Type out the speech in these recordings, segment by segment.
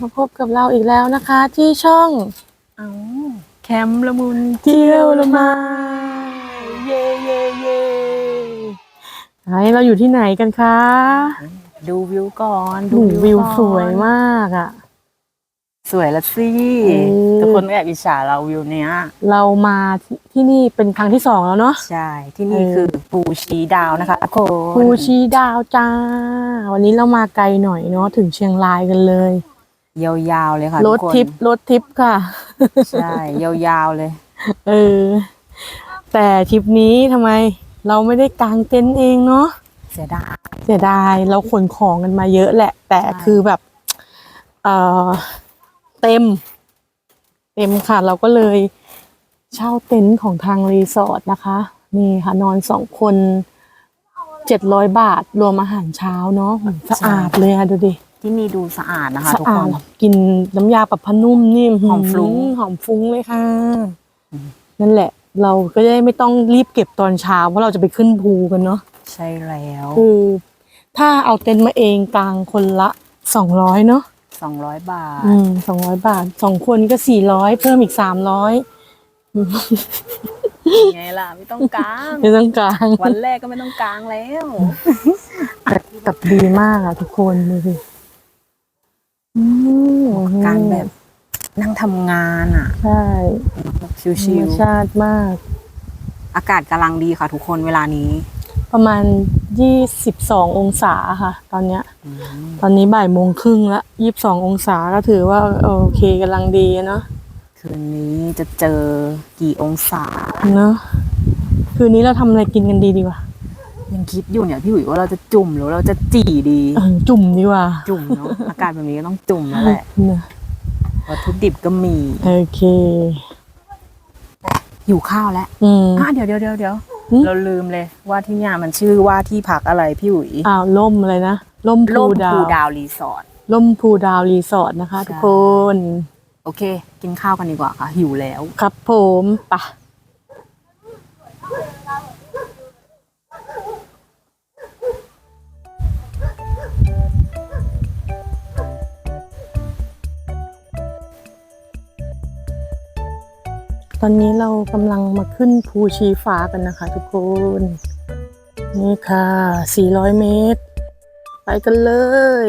ชูแนวกลับมาพบกับเราอีกแล้วนะคะ ที่ช่องเอาแคมป์ละมุนเที่ยวละไมาเย่เย่เย่ไหนเราอยู่ที่ไหนกันคะ ดูวิวก่อนดูวิวก่อนสวยมากอะ สวยละสิเออทุกคนก็แอบอิจฉาเราวิวเนี้ย เรามาที่ที่นี่เป็นครั้งที่สองแล้วเนาะใช่ ที่นี่เออคือปูชีดาวนะคะทุกคนภูชีดาวจ้า วันนี้เรามาไกลหน่อยเนาะถึงเชียงรายกันเลย ยาวๆเลยค่ะรถทุกคนทิปรถทิปค่ะ ใช่ ยาวๆเลย เออ แต่ทริปนี้ทำไม เราไม่ได้กางเต็นท์เองเนาะเสียดาย เสียดายเราขนของกันมาเยอะแหละ แต่ใช่ คือแบบ เออเต็ม เต็มค่ะ เราก็เลยเช่าเต็นท์ของทางรีสอร์ทนะคะ นี่ค่ะนอนสองคนเจ็ดร้อยบาท รวมอาหารเช้าเนาะสะอาดเลยอะดูดิ ที่นี่ดูสะอาดนะคะสะทุกอาคดน กินน้ำยาปรับผ้านุ่มนี่หอมฟรุ้ง หอมฟุ้งเลยค่ะ นั่นแหละ เราก็ได้ไม่ต้องรีบเก็บตอนเช้าเพราะเราจะไปขึ้นภูกันเนาะใช่แล้วคือถ้าเอาเต็นท์มาเองกลางคนละสองร้อยเนาะสองร้อยบาท อืมสองร้อยบาทสองคนก็สี่ร้อยเพิ่มอีกสามร้อยไงล่ะ ไม่ต้องกาง ในต้องกลาง วันแรกก็ไม่ต้องกางแล้วแต่กับดีมากอะทุกคนดูสิ อืมการแบบนั่งทำงานอะ ใช่ชิธรรวมชาติมาก ๆ อากาศกำลังดีค่ะทุกคนเวลานี้ ประมาณยี่สิบสององศาค่ะ ตอนเนี้ย ตอนนี้บ่ายโมงครึ่งละยี่สิบสององศาก็ถือว่าโอเคกำลังดีเนาะคืนนี้จะเจอกี่องศา เนาะคืนนี้เราทำอะไรกินกันดีดีกว่า ยังคิดอยู่เนี่ยพี่อุ๋ยว่าเราจะจุ่มหรือเราจะจี่ดี เออจุ่มดีกว่าจุ่มเนาะอากาศแบบนี้ก็ต้องจุ่มแล้วแหละเนอะวัตถุดิบก็มีโอเค อยู่ข้าวแล้วอืม อะเดี๋ยวเดี๋ยวเดี๋ยวเดี๋ยวหึเราลืมเลยว่าที่เนี่ยมันชื่อว่าที่พักอะไรพี่อุ๋ยอ้าวล่มอะไรนะล่มล่พูมดาภูวดาวรีสอร์ท ล่มพูดาวรีสอร์ทนะคะ ใช่ ทุกคนโอเค กินข้าวกันดีกว่าค่ะหิวแล้ว ครับผมปะ ตอนนี้เรากำลังมาขึ้นภูชีฟ้ากันนะคะทุกคน นี่ค่ะ 400 เมตร ไปกันเลย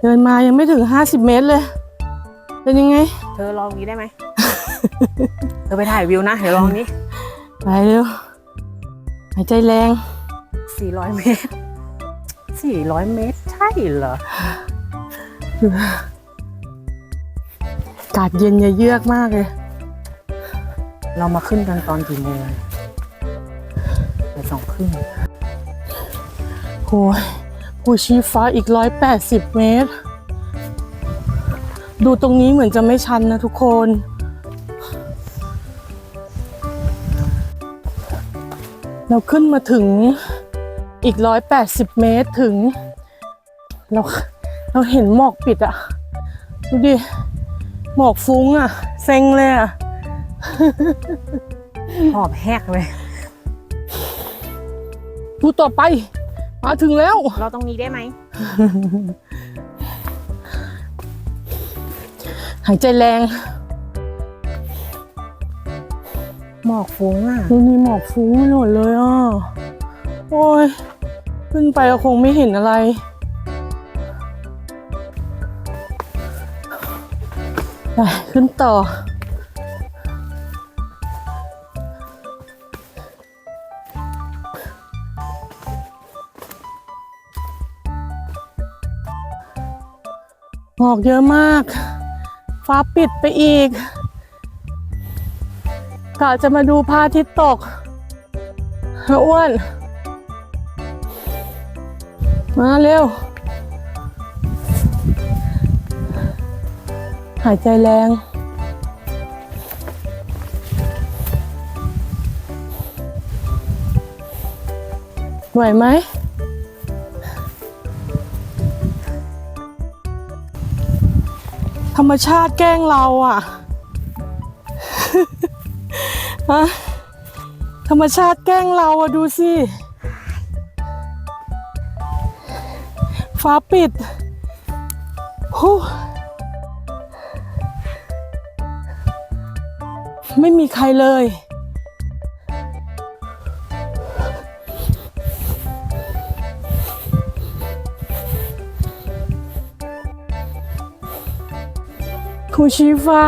เดินมายังไม่ถึง 50 เมตรเลย เป็นยังไง เธอลองนี้ได้ไหม เธอไปถ่ายวิวนะ เดี๋ยวลองนี้ ไปเร็ว หายใจแรง 400 เมตร 400 เมตร ใช่เหรออากาศเย็นอย่าเยือกมากเลย เรามาขึ้นกันตอนกี่โมงไปสองครึ่งโอ้ยภูชีฟ้าอีก180เมตร ดูตรงนี้เหมือนจะไม่ชันนะทุกคน เราขึ้นมาถึงอีก180เมตรถึง เราเราเห็นหมอกปิดอะดูดิ หมอกฟุ้งอะเซ็งเลยอะหอบแหกเลยดูต่อไป มาถึงแล้ว เราตรงนี้ได้ไหม หายใจแรง หมอกฟุ้งอะนี่มีหมอกฟุ้งไปหมดเลยอะ โอ้ย ขึ้นไปก็คงไม่เห็นอะไร ไป ขึ้นต่อ หมอกเยอะมาก ฟ้าปิดไปอีก กะจะมาดูพระอาทิตย์ตกอ้วน มาเร็ว หายใจแรงไหวไหมธรรมชาติแกล้งเราอะ ฮะธรรมชาติแกล้งเราอะดูสิ ฟ้าปิดฮู้ไม่มีใครเลยภูชีฟ้า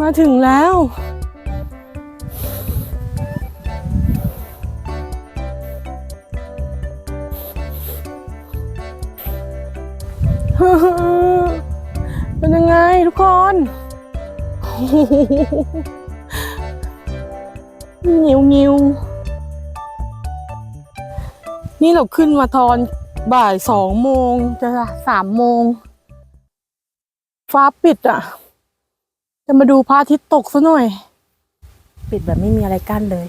มาถึงแล้ว เราขึ้นมาตอนบ่ายสองโมงจะสามโมง ฟ้าปิดอะ จะมาดูพระอาทิตย์ตกซะหน่อย ปิดแบบไม่มีอะไรกั้นเลย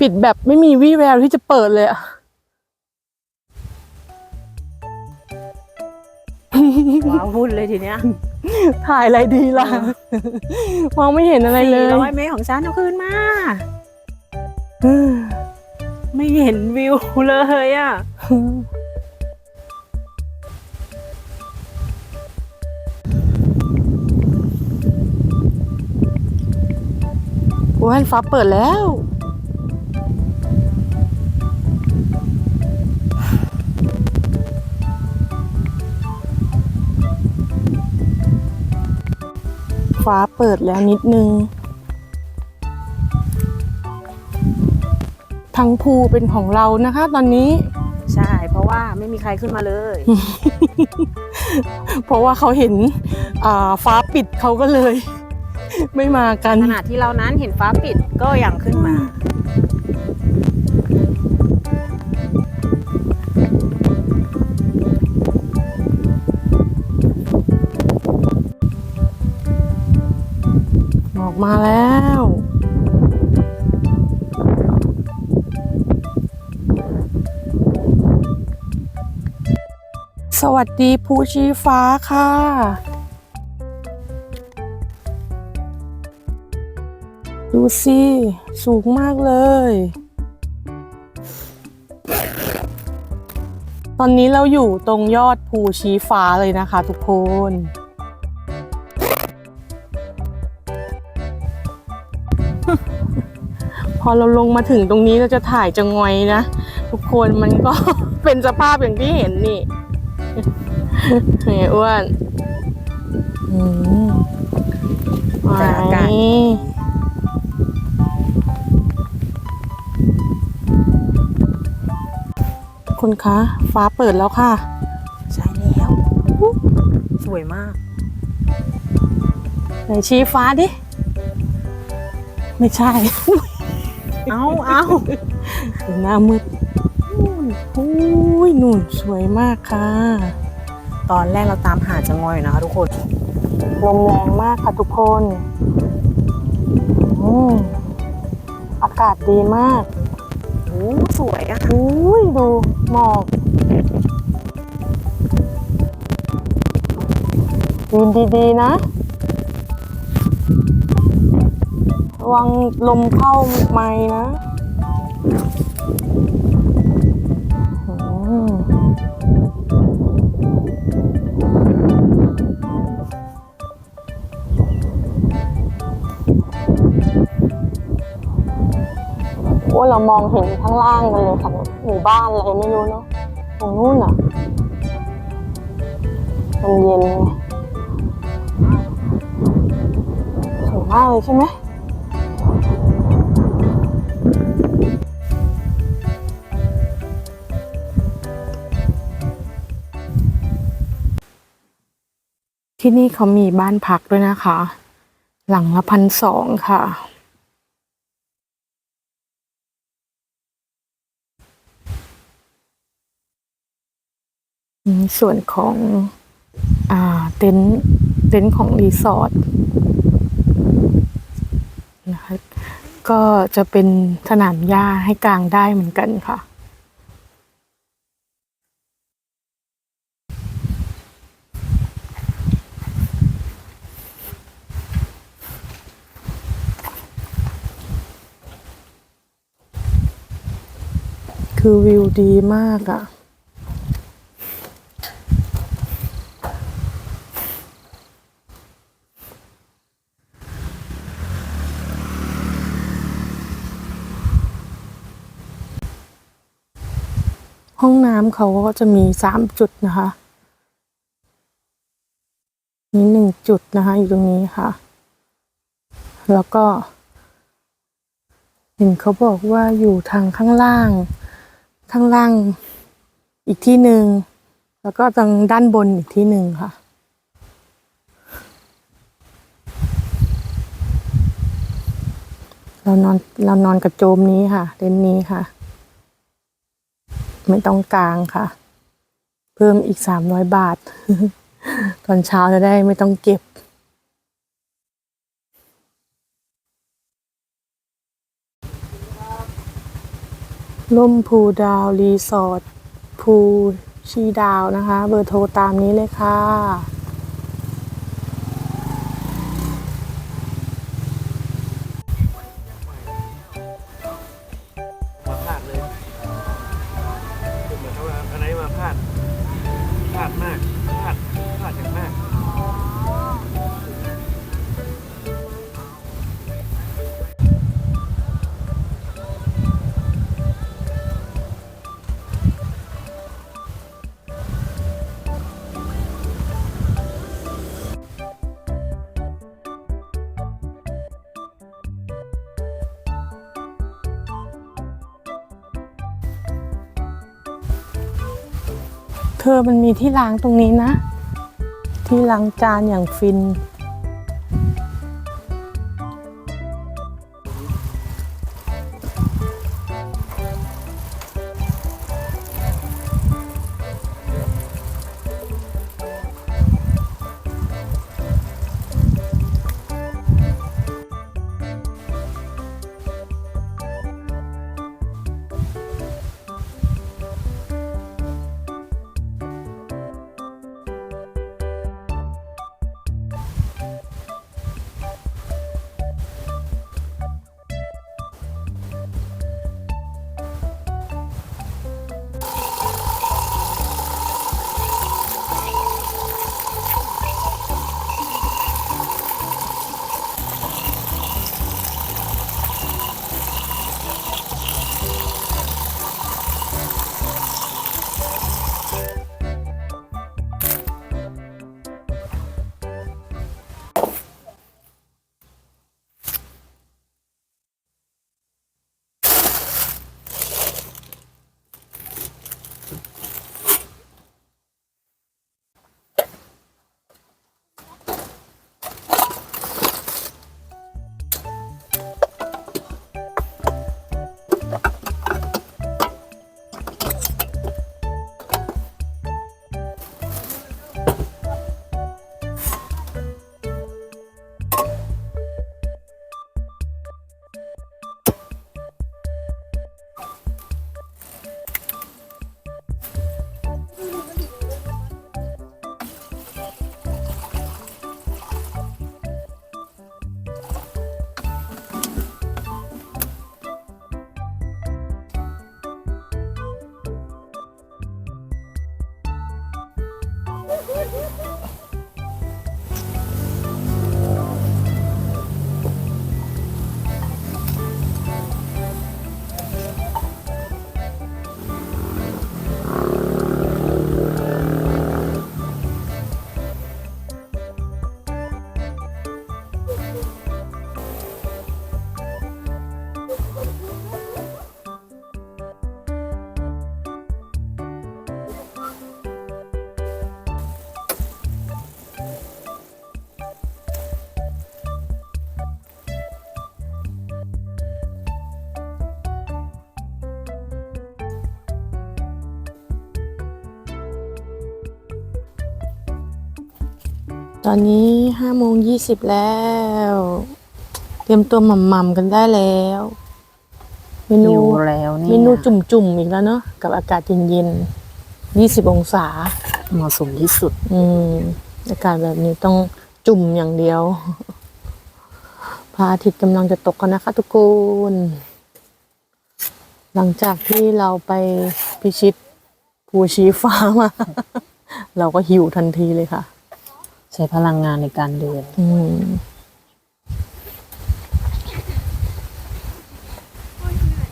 ปิดแบบไม่มีวี่แววที่จะเปิดเลยอะ ว้าววุ่นเลยทีเนี้ยถ่ายอะไรดีล่ะ มองไม่เห็นอะไรเลยสี่ร้อยเมตรของฉันเอาคืนมา ไม่เห็นวิวเลยอะ โอ้ยฟ้าเปิดแล้ว ฟ้าเปิดแล้วนิดนึง ทั้งภูเป็นของเรานะคะ ตอนนี้ ใช่ เพราะว่าไม่มีใครขึ้นมาเลย เพราะว่าเขาเห็นอ่าฟ้าปิดเขาก็เลย ไม่มากันขณะที่เรานั้นเห็นฟ้าปิดก็ยังขึ้นมาออกมาแล้ว วัสดีภูชีฟ้าค่ะ ดูสิสูงมากเลย ตอนนี้เราอยู่ตรงยอดภูชีฟ้าเลยนะคะทุกคนพอเราลงมาถึงตรงนี้เราจะถ่ายจะงอยนะ ทุกคนมันก็เป็นสภาพอย่างที่เห็นนี่ ไงอ้วนอืมแต่อากาศไว้คุณคะ ฟ้าเปิดแล้วค่ะ ใช่แล้ว สวยมากไหนชี้ฟ้าดิ ไม่ใช่ เอาเอาหน้ามืด นู่นอุ้ยนู่นสวยมากค่ะ ตอนแรกเราตามหาจะงอยอยู่นะคะทุกคน ลมแรงมากค่ะทุกคนอืมอากาศดีมากโอ้สวยอะอุ้ยดูหมอกยืนดีๆนะระวังลมเข้าไม้นะ เรามองเห็นข้างล่างกันเลยค่ะหมู่บ้านอะไรไม่รู้เนาะตรงนู้นอะมันเย็นไงสวยมากเลยใช่ไหมที่นี่เขามีบ้านพักด้วยนะคะ หลังละพันสองค่ะ ส่วนของเต็นท์เต็นท์ของรีสอร์ทนะคะก็จะเป็นสนามหญ้าให้กลางได้เหมือนกันค่ะ คือวิวดีมากอะ่ะ ห้องน้ำเขาก็จะมีสามจุดนะคะมีหนึ่งจุดนะคะ อยู่ตรงนี้ค่ะ แล้วก็ เห็นเขาบอกว่าอยู่ทางข้างล่าง ข้างล่างอีกที่หนึ่งแล้วก็ทางด้านบนอีกที่หนึ่งค่ะเรานอนเรานอนกระโจมนี้ค่ะเต็นท์นี้ค่ะ ไม่ต้องกลางค่ะ เพิ่มอีกสามร้อยบาท ตอนเช้าจะได้ไม่ต้องเก็บ ล่มพูดาว รีสอร์ทพูชีดาวนะคะ เบอร์โทรตามนี้เลยค่ะ ธอมันมีที่ล้างตรงนี้นะ ที่ล้างจานอย่างฟิน ตอนนี้ห้าโมงยี่สิบแล้ว เตรียมตัวหม่ำๆกันได้แล้วเมนูหิวแล้วเนี่ย เมนูจุ่มๆอีกแล้วเนาะกับอากาศเย็นๆยี่สิบองศา เหมาะสมที่สุด อืมอากาศแบบนี้ต้องจุ่มอย่างเดียวพระอาทิตย์กำลังจะตกกันนะคะ ทุกคนหลังจากที่เราไปพิชิตภูชีฟ้ามา เราก็หิวทันทีเลยค่ะ ใช้พลังงานในการเดิน อืม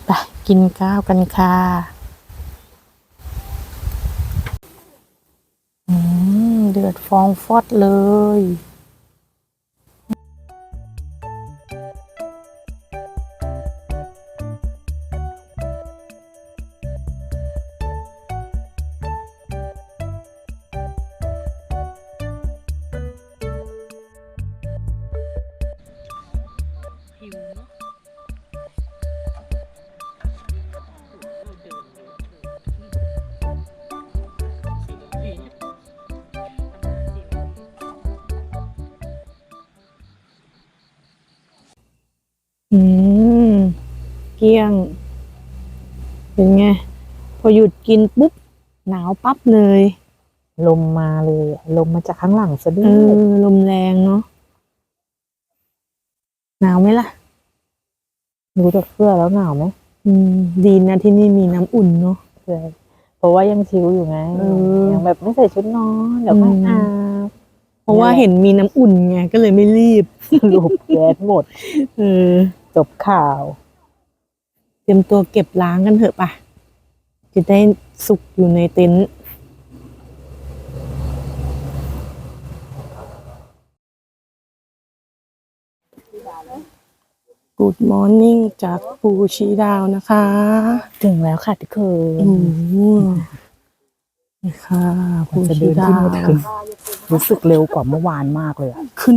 ไปกินข้าวกันค่ะอืมเดือดฟองฟอดเลย เกลี้ยง เป็นไง พอหยุดกินปุ๊บ หนาวปั๊บเลย ลมมาเลยอะลมมาจากข้างหลังซะด้เอวยอลมแรงเนาะหนาวไหมล่ะ ดูจากเสื้อแล้วหนาวไหมอืม ดีนะที่นี่มีน้ำอุ่นเนาะ เสื้อเพราะว่ายังชิวอยู่ไงเออ ยังแบบไม่ใส่ชุดนอนเดี๋ยวไม่อืมอาบเพราะว่าเห็นมีน้ำอุ่นไงก็เลยไม่รีบลูกแก๊สหมด เออ จบข่าวเตรียมตัวเก็บล้างกันเถอะปะจะได้สุกอยู่ในเต็นท์ Good morning จากปูชีดาวนะคะ ถึงแล้วค่ะทุกคนอืม นี่ค่ะปูจะชีเดินดาขึ้นวมาถึงรู้สึกเร็วกว่าเมื่อวานมากเลยอะขึ้น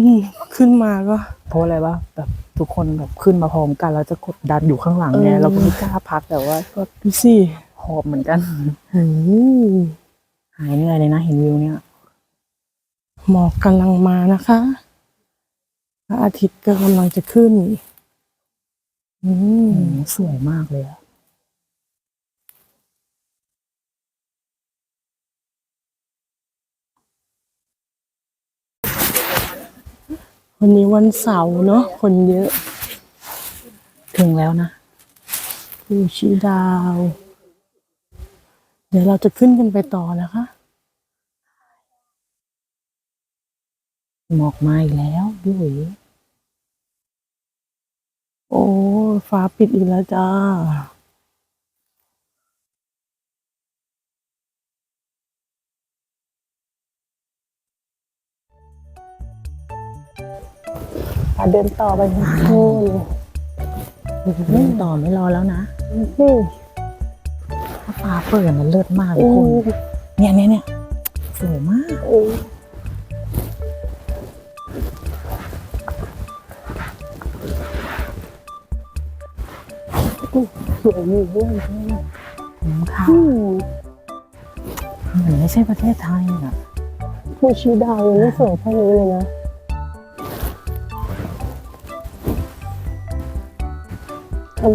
ขึ้นมาก็ เพราะอะไรวะแบบทุกคนแบบขึ้นมาพร้อมกันแล้วจะกดดันอยู่ข้างหลังไงเออเราก็ไม่กล้าพักแต่ว่า ก็ดูสิหอบเหมือนกันโอ้โหหายเหนื่อยเลยนะเห็นวิวเนี่ยหมอกกำลังมานะคะพระอาทิตย์ก็กำลังจะขึ้นอืมอืมสวยมากเลยอะ วันนี้วันเสาร์เนาะคนเยอะ ถึงแล้วนะภูชีดาว เดี๋ยวเราจะขึ้นกันไปต่อนะคะ หมอกมาอีกแล้วพี่อุ๋ยโอ้ ฟ้าปิดอีกแล้วจ้า เดินต่อไปที่นู่นเล่นต่อไม่รอแล้วนะนี่ถ้าฟ้าเปิดมันเลิศมากทุกโอ้คนเนี่ยเนี่ยเนี่ยสวยมากโอ้สวยอยู่ด้วยคุ้มค่าอืมเหมือนไม่ใช่ประเทศไทยอะภูชีดาวยังไม่สวยเท่านี้เลยนะ อั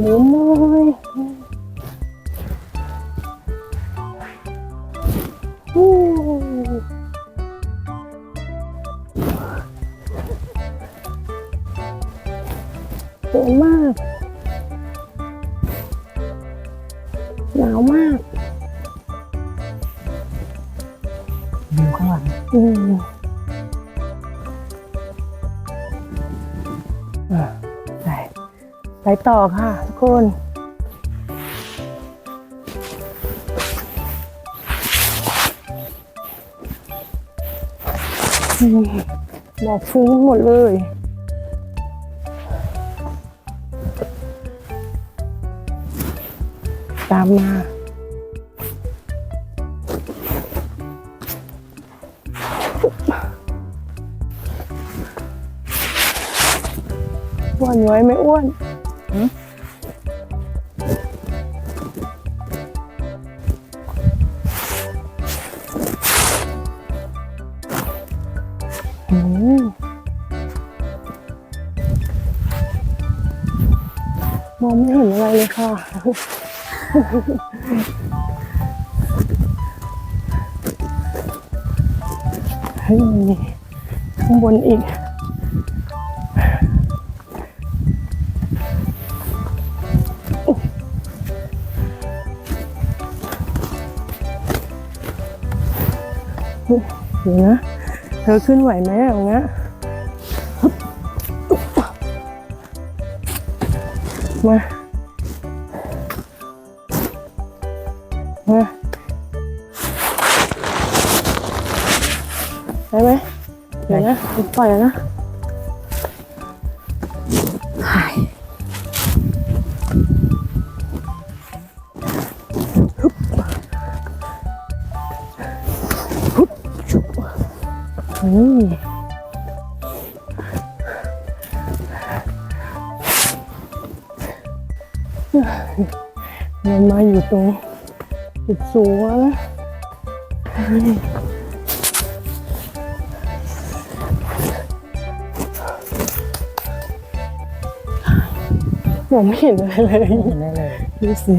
ต่อค่ะทุกคนหมอกฟุ้งหมดเลยตามมาอ้วนไว้ไม่อ้วน เลยค่ะ ข้างบนอีกเดี๋ยวนะ เธอขึ้นไหวไหมอย่างเงี้ยมา มาได้ไหมเดี๋ยวนะปล่อย ตรงจุดสูงแล้วนะมองไม่เห็นอะไรเลยไม่เห็นอะได้เลยดูสิ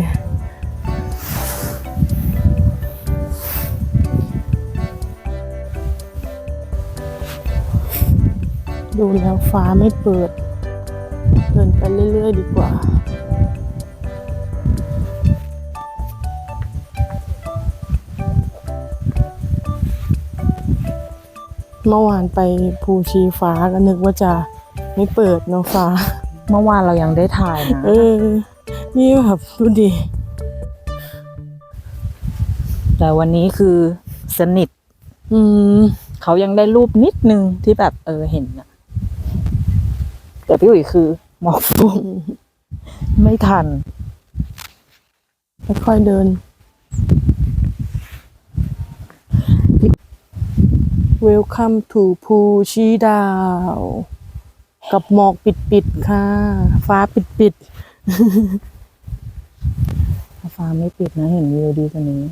ดูแล้วฟ้าไม่เปิด เดินไปเรื่อยๆดีกว่า เมื่อวานไปภูชีฟ้าก็นึกว่าจะไม่เปิดเนาะฟ้า เมื่อวานเรายังได้ถ่ายนะเออ นี่แบบดูดิ แต่วันนี้คือสนิท อืม เขายังได้รูปนิดนึงที่แบบเออเห็นอะแต่พี่อุ๋ยคือหมอกฟุ้งไม่ทันค่อยๆเดิน Welcome to ภูชีดาว กับหมอกปิดๆค่ะ ฟ้าปิดปิดฟ้าไม่ปิดนะ เห็นวิวดีกว่านี้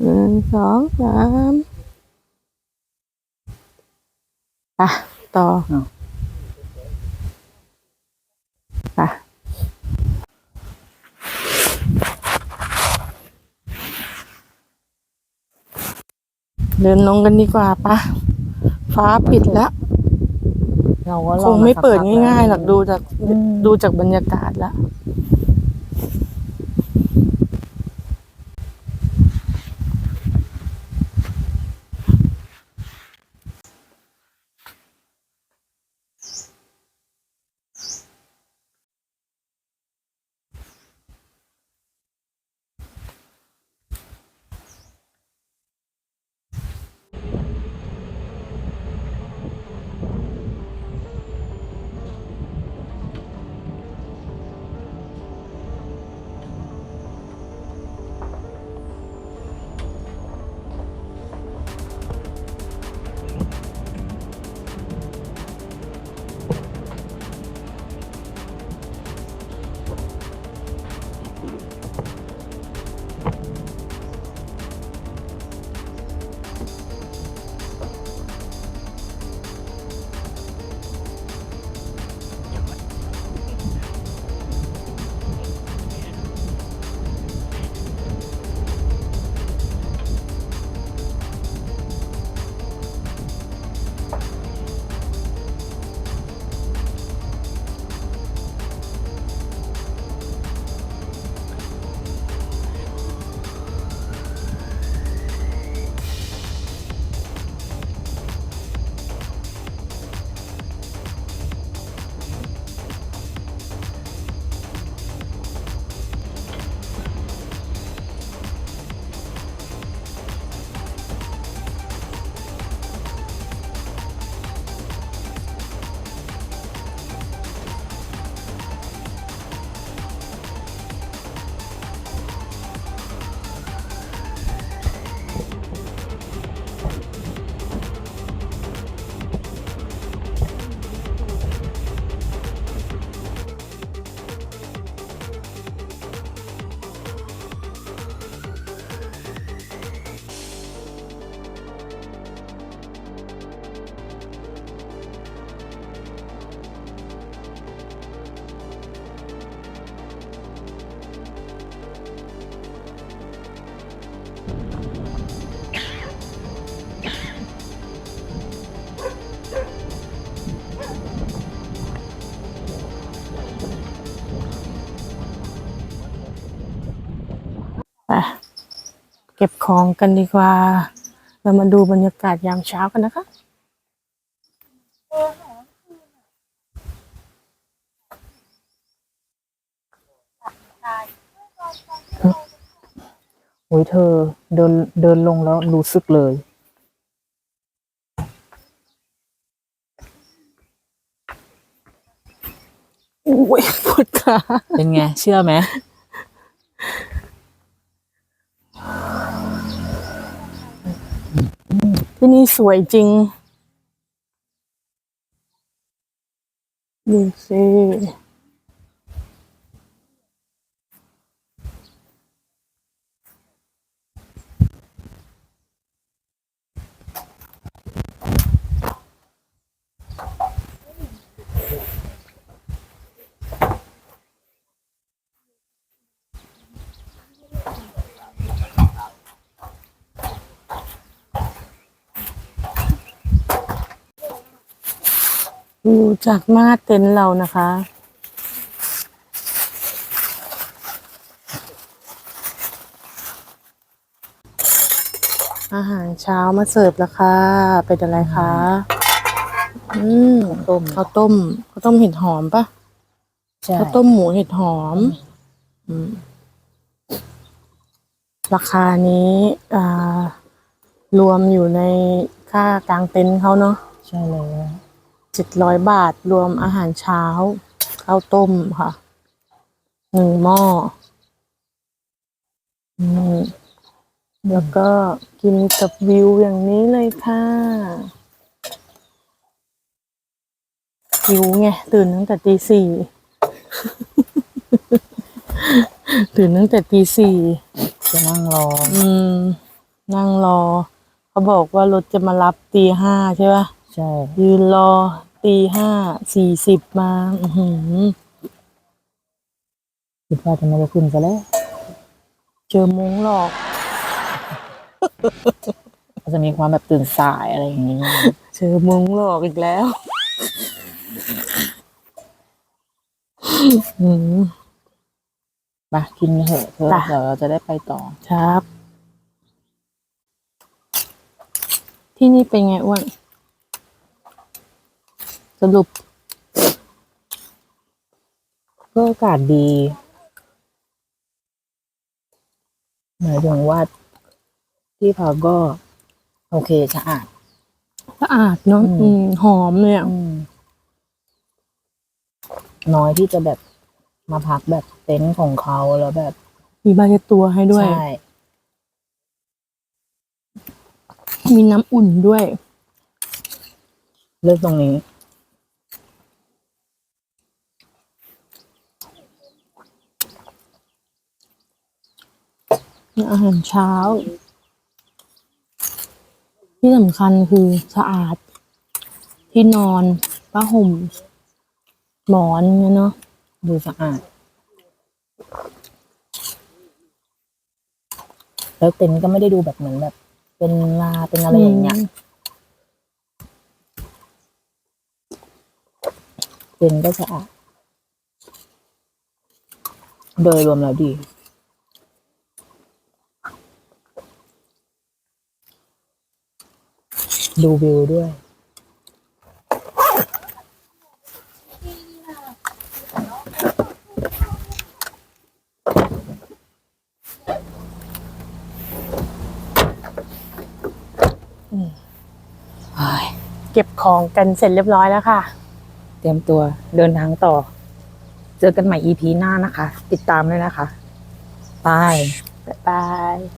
หนึ่งสองสามอะ ต่อ อ้าว อะ เดินลงกันดีกว่าปะฟ้าปิดแล้ว เราก็รคองไม่สักเปิดพัแล้วง่ายๆหรอกดูจากอืมดูจากบรรยากาศแล้ว ของกันดีกว่า เรามาดูบรรยากาศยามเช้ากันนะคะโอ้ยเธอเดินเดินลงแล้วรู้สึกเลยอุ้ยปวดขาเป็นไง เชื่อไหม ที่นี่สวยจริงดูสิ ดูจากหน้าเต็นท์เรานะคะ อาหารเช้ามาเสิร์ฟแล้วค่ะ เป็นอะไรคะ อืมต้มข้าวต้มข้าวต้มเห็ดหอมปะใช่ข้าวต้มหมูเห็ดหอม อืม ราคานี้อ่ารวมอยู่ในค่ากลางเต็นท์เขาเนาะใช่แล้ว เจ็ดร้อยบาทรวมอาหารเช้าข้าวต้มค่ะหนึ่งหม้ออืมแล้วก็กินกับวิวอย่างนี้เลยค่ะหิวไงตื่นตั้งแต่ตีสี่ตื่นตั้งแต่ตีสี่จะนั่งรอ อืม นั่งรอ เขาบอกว่ารถจะมารับตีห้าใช่ปะ ใช่ยืนรอตีห้าสี่สิบมา อือหือคิดว่าจะไม่ได้ขึ้นซะแล้ว เจอมุ้งหลอกก็จะมีความแบบตื่นสายอะไรอย่างนี้ เจอมุ้งหลอกอีกแล้วอืมไปกินเถอะเธอจ้ะ เดี๋ยวเราจะได้ไปต่อ ครับ ที่นี่เป็นไงอ้วน สรุปก็อากาศดี หมายถึงว่าที่พักก็ โอเคสะอาด สะอาดเนาะอืมอืมหอมเลยอะอืมน้อยที่จะแบบมาพักแบบเต็นท์ของเขาแล้วแบบมีบาเยตัวให้ด้วย ใช่มีน้ำอุ่นด้วย เลือกตรงนี้ อาหารเช้า ที่สำคัญคือสะอาด ที่นอนผ้าห่ม หมอนเนี่ยเนาะดูสะอาด แล้วเต็นท์ก็ไม่ได้ดูแบบเหมือนแบบ เป็นลาเป็นอะไรอย่างเงี้ยเต็นท์ก็สะอาด โดยรวมแล้วดี ดูวิวด้วย เก็บของกันเสร็จเรียบร้อยแล้วค่ะ เตรียมตัวเดินทางต่อ เจอกันใหม่ EP หน้านะคะ ติดตามด้วยนะคะ บาย บ๊ายบาย